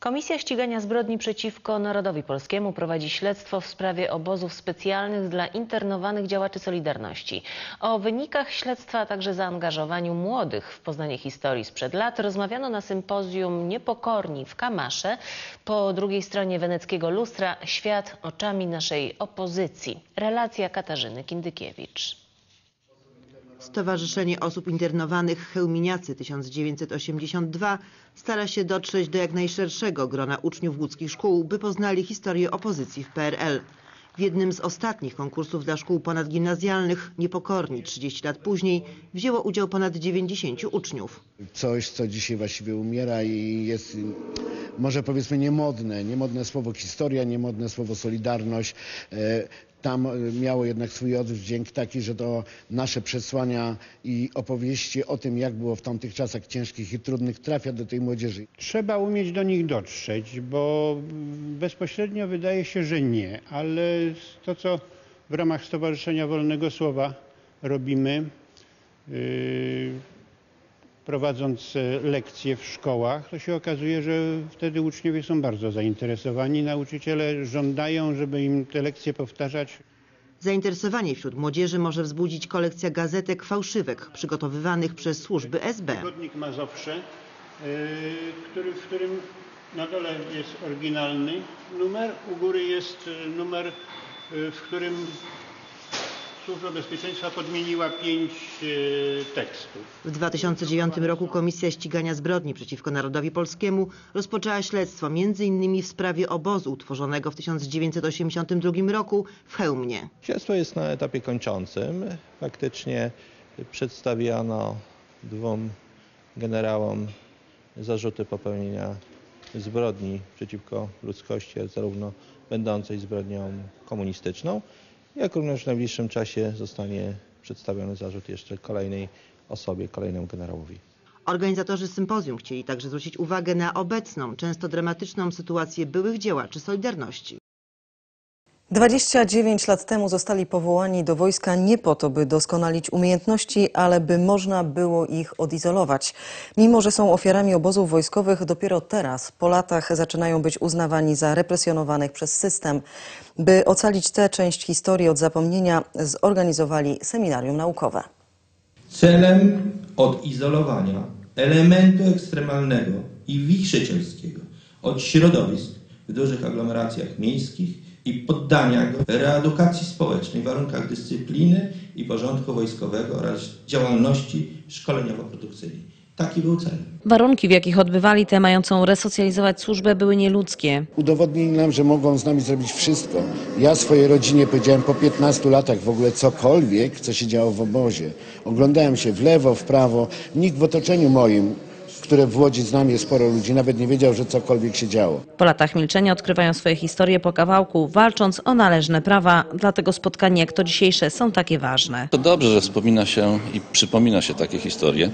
Komisja Ścigania Zbrodni przeciwko Narodowi Polskiemu prowadzi śledztwo w sprawie obozów specjalnych dla internowanych działaczy Solidarności. O wynikach śledztwa, a także zaangażowaniu młodych w poznanie historii sprzed lat rozmawiano na sympozjum Niepokorni w Kamasze. Po drugiej stronie weneckiego lustra świat oczami naszej opozycji. Relacja Katarzyny Kindykiewicz. Stowarzyszenie Osób Internowanych Chełminiacy 1982 stara się dotrzeć do jak najszerszego grona uczniów łódzkich szkół, by poznali historię opozycji w PRL. W jednym z ostatnich konkursów dla szkół ponadgimnazjalnych, Niepokorni 30 lat później, wzięło udział ponad 90 uczniów. coś, co dzisiaj właściwie umiera i jest może powiedzmy niemodne. Niemodne słowo historia, niemodne słowo solidarność. E, Tam e, miało jednak swój oddźwięk taki, że to nasze przesłania i opowieści o tym, jak było w tamtych czasach ciężkich i trudnych, trafia do tej młodzieży. Trzeba umieć do nich dotrzeć, bo bezpośrednio wydaje się, że nie, ale to, co w ramach Stowarzyszenia Wolnego Słowa robimy, yy, prowadząc e, lekcje w szkołach, to się okazuje, że wtedy uczniowie są bardzo zainteresowani. Nauczyciele żądają, żeby im te lekcje powtarzać. Zainteresowanie wśród młodzieży może wzbudzić kolekcja gazetek fałszywek przygotowywanych przez służby SB. Tygodnik Mazowsze, yy, który, w którym na dole jest oryginalny numer, u góry jest y, numer, w którym Służba Bezpieczeństwa podmieniła pięć y, tekstów. W 2009 roku Komisja Ścigania Zbrodni przeciwko Narodowi Polskiemu rozpoczęła śledztwo m.in. w sprawie obozu utworzonego w 1982 roku w Chełmnie. Śledztwo jest na etapie kończącym. Faktycznie przedstawiono dwóm generałom zarzuty popełnienia zbrodni przeciwko ludzkości, zarówno będącej zbrodnią komunistyczną, jak również w najbliższym czasie zostanie przedstawiony zarzut jeszcze kolejnej osobie, kolejnemu generałowi. Organizatorzy sympozjum chcieli także zwrócić uwagę na obecną, często dramatyczną sytuację byłych działaczy Solidarności. 29 lat temu zostali powołani do wojska nie po to, by doskonalić umiejętności, ale by można było ich odizolować. Mimo, że są ofiarami obozów wojskowych, dopiero teraz, po latach, zaczynają być uznawani za represjonowanych przez system. By ocalić tę część historii od zapomnienia, zorganizowali seminarium naukowe. Celem odizolowania elementu ekstremalnego i wichrzycielskiego od środowisk w dużych aglomeracjach miejskich i poddania go reedukacji społecznej w warunkach dyscypliny i porządku wojskowego oraz działalności szkoleniowo-produkcyjnej. Taki był cel. Warunki, w jakich odbywali tę mającą resocjalizować służbę, były nieludzkie. Udowodnili nam, że mogą z nami zrobić wszystko. Ja swojej rodzinie powiedziałem po 15 latach w ogóle cokolwiek, co się działo w obozie. Oglądałem się w lewo, w prawo. Nikt w otoczeniu moim, które w Łodzi z nami jest sporo ludzi, nawet nie wiedział, że cokolwiek się działo. Po latach milczenia odkrywają swoje historie po kawałku, walcząc o należne prawa. Dlatego spotkania jak to dzisiejsze są takie ważne. To dobrze, że wspomina się i przypomina się takie historie,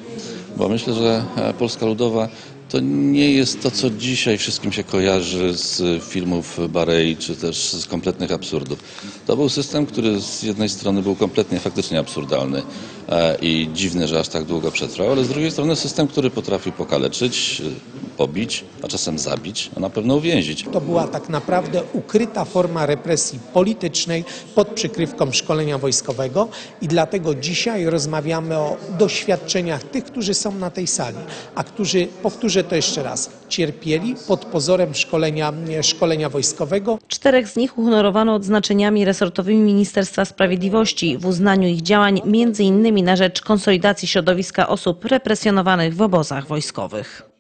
bo myślę, że e, Polska Ludowa to nie jest to, co dzisiaj wszystkim się kojarzy z filmów Barei, czy też z kompletnych absurdów. To był system, który z jednej strony był kompletnie faktycznie absurdalny e, i dziwny, że aż tak długo przetrwał, ale z drugiej strony system, który potrafił pokaleczyć, e, pobić, a czasem zabić, a na pewno uwięzić. To była tak naprawdę ukryta forma represji politycznej pod przykrywką szkolenia wojskowego i dlatego dzisiaj rozmawiamy o doświadczeniach tych, którzy są na tej sali, a którzy, to jeszcze raz, cierpieli pod pozorem szkolenia, szkolenia wojskowego. Czterech z nich uhonorowano odznaczeniami resortowymi Ministerstwa Sprawiedliwości w uznaniu ich działań m.in. na rzecz konsolidacji środowiska osób represjonowanych w obozach wojskowych.